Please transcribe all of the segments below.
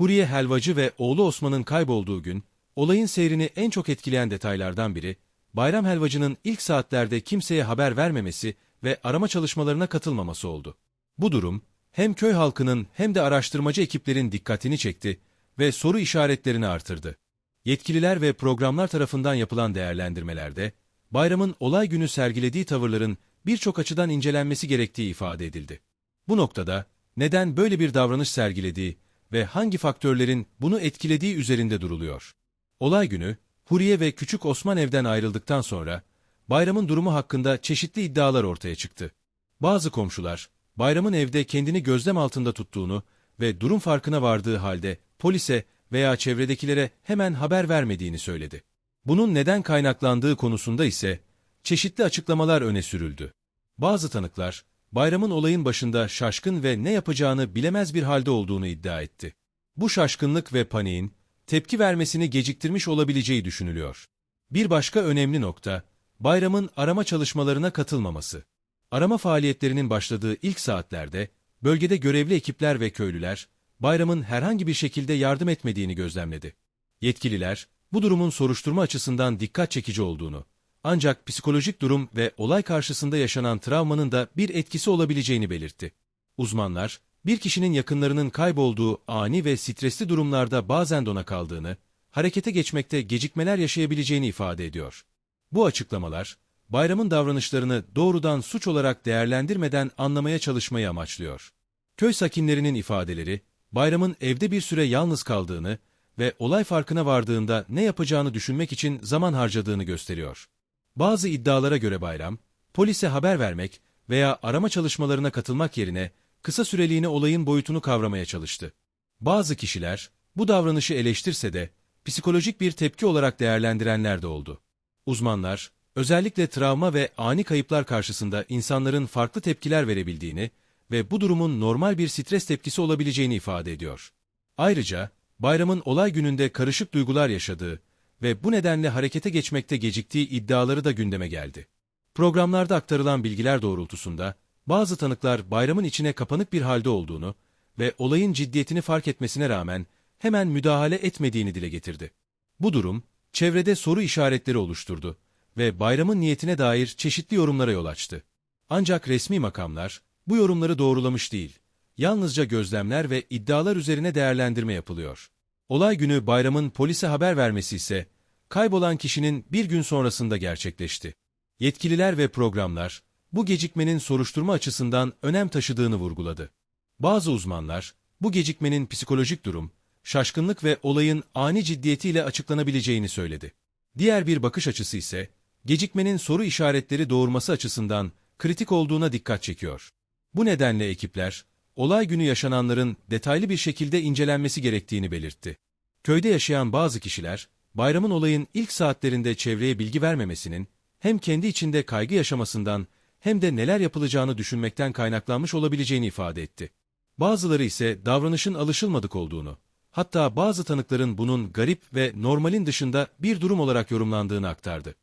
Huriye Helvacı ve oğlu Osman'ın kaybolduğu gün, olayın seyrini en çok etkileyen detaylardan biri, Bayram Helvacı'nın ilk saatlerde kimseye haber vermemesi ve arama çalışmalarına katılmaması oldu. Bu durum, hem köy halkının hem de araştırmacı ekiplerin dikkatini çekti ve soru işaretlerini artırdı. Yetkililer ve programlar tarafından yapılan değerlendirmelerde, bayramın olay günü sergilediği tavırların birçok açıdan incelenmesi gerektiği ifade edildi. Bu noktada, neden böyle bir davranış sergilediği ve hangi faktörlerin bunu etkilediği üzerinde duruluyor. Olay günü, Huriye ve Küçük Osman evden ayrıldıktan sonra, bayramın durumu hakkında çeşitli iddialar ortaya çıktı. Bazı komşular, bayramın evde kendini gözlem altında tuttuğunu ve durum farkına vardığı halde polise veya çevredekilere hemen haber vermediğini söyledi. Bunun neden kaynaklandığı konusunda ise çeşitli açıklamalar öne sürüldü. Bazı tanıklar, bayramın olayın başında şaşkın ve ne yapacağını bilemez bir halde olduğunu iddia etti. Bu şaşkınlık ve paniğin tepki vermesini geciktirmiş olabileceği düşünülüyor. Bir başka önemli nokta, bayramın arama çalışmalarına katılmaması. Arama faaliyetlerinin başladığı ilk saatlerde, bölgede görevli ekipler ve köylüler, bayramın herhangi bir şekilde yardım etmediğini gözlemledi. Yetkililer, bu durumun soruşturma açısından dikkat çekici olduğunu, ancak psikolojik durum ve olay karşısında yaşanan travmanın da bir etkisi olabileceğini belirtti. Uzmanlar, bir kişinin yakınlarının kaybolduğu ani ve stresli durumlarda bazen dona kaldığını, harekete geçmekte gecikmeler yaşayabileceğini ifade ediyor. Bu açıklamalar, bayramın davranışlarını doğrudan suç olarak değerlendirmeden anlamaya çalışmayı amaçlıyor. Köy sakinlerinin ifadeleri, bayramın evde bir süre yalnız kaldığını ve olay farkına vardığında ne yapacağını düşünmek için zaman harcadığını gösteriyor. Bazı iddialara göre bayram, polise haber vermek veya arama çalışmalarına katılmak yerine kısa süreliğine olayın boyutunu kavramaya çalıştı. Bazı kişiler bu davranışı eleştirse de psikolojik bir tepki olarak değerlendirenler de oldu. Uzmanlar, özellikle travma ve ani kayıplar karşısında insanların farklı tepkiler verebildiğini ve bu durumun normal bir stres tepkisi olabileceğini ifade ediyor. Ayrıca, bayramın olay gününde karışık duygular yaşadığı ve bu nedenle harekete geçmekte geciktiği iddiaları da gündeme geldi. Programlarda aktarılan bilgiler doğrultusunda, bazı tanıklar bayramın içine kapanık bir halde olduğunu ve olayın ciddiyetini fark etmesine rağmen hemen müdahale etmediğini dile getirdi. Bu durum, çevrede soru işaretleri oluşturdu ve bayramın niyetine dair çeşitli yorumlara yol açtı. Ancak resmi makamlar bu yorumları doğrulamış değil, yalnızca gözlemler ve iddialar üzerine değerlendirme yapılıyor. Olay günü bayramın polise haber vermesi ise kaybolan kişinin bir gün sonrasında gerçekleşti. Yetkililer ve programlar bu gecikmenin soruşturma açısından önem taşıdığını vurguladı. Bazı uzmanlar bu gecikmenin psikolojik durum, şaşkınlık ve olayın ani ciddiyetiyle açıklanabileceğini söyledi. Diğer bir bakış açısı ise gecikmenin soru işaretleri doğurması açısından kritik olduğuna dikkat çekiyor. Bu nedenle ekipler, olay günü yaşananların detaylı bir şekilde incelenmesi gerektiğini belirtti. Köyde yaşayan bazı kişiler, bayramın olayın ilk saatlerinde çevreye bilgi vermemesinin, hem kendi içinde kaygı yaşamasından hem de neler yapılacağını düşünmekten kaynaklanmış olabileceğini ifade etti. Bazıları ise davranışın alışılmadık olduğunu, hatta bazı tanıkların bunun garip ve normalin dışında bir durum olarak yorumlandığını aktardı.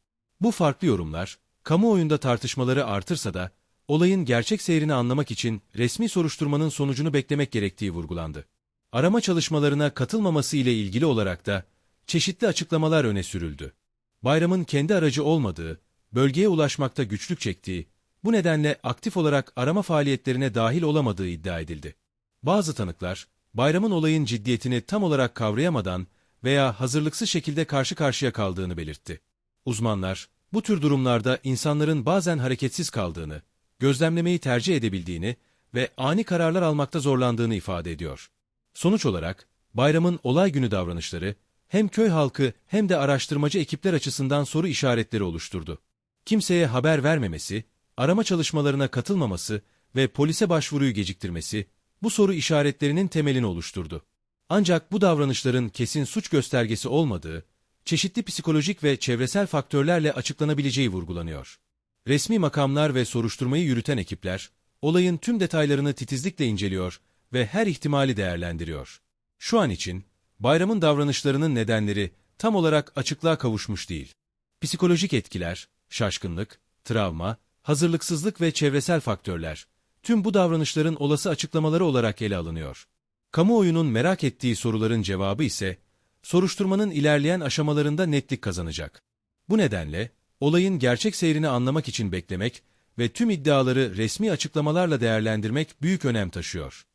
Bu farklı yorumlar, kamuoyunda tartışmaları artırsa da, olayın gerçek seyrini anlamak için resmi soruşturmanın sonucunu beklemek gerektiği vurgulandı. Arama çalışmalarına katılmaması ile ilgili olarak da çeşitli açıklamalar öne sürüldü. Bayramın kendi aracı olmadığı, bölgeye ulaşmakta güçlük çektiği, bu nedenle aktif olarak arama faaliyetlerine dahil olamadığı iddia edildi. Bazı tanıklar, bayramın olayın ciddiyetini tam olarak kavrayamadan veya hazırlıksız şekilde karşı karşıya kaldığını belirtti. Uzmanlar, bu tür durumlarda insanların bazen hareketsiz kaldığını, gözlemlemeyi tercih edebildiğini ve ani kararlar almakta zorlandığını ifade ediyor. Sonuç olarak, bayramın olay günü davranışları, hem köy halkı hem de araştırmacı ekipler açısından soru işaretleri oluşturdu. Kimseye haber vermemesi, arama çalışmalarına katılmaması ve polise başvuruyu geciktirmesi, bu soru işaretlerinin temelini oluşturdu. Ancak bu davranışların kesin suç göstergesi olmadığı, çeşitli psikolojik ve çevresel faktörlerle açıklanabileceği vurgulanıyor. Resmi makamlar ve soruşturmayı yürüten ekipler, olayın tüm detaylarını titizlikle inceliyor ve her ihtimali değerlendiriyor. Şu an için, bayramın davranışlarının nedenleri tam olarak açıklığa kavuşmuş değil. Psikolojik etkiler, şaşkınlık, travma, hazırlıksızlık ve çevresel faktörler, tüm bu davranışların olası açıklamaları olarak ele alınıyor. Kamuoyunun merak ettiği soruların cevabı ise, soruşturmanın ilerleyen aşamalarında netlik kazanacak. Bu nedenle, olayın gerçek seyrini anlamak için beklemek ve tüm iddiaları resmi açıklamalarla değerlendirmek büyük önem taşıyor.